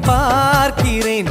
பார்க்கிறேன்.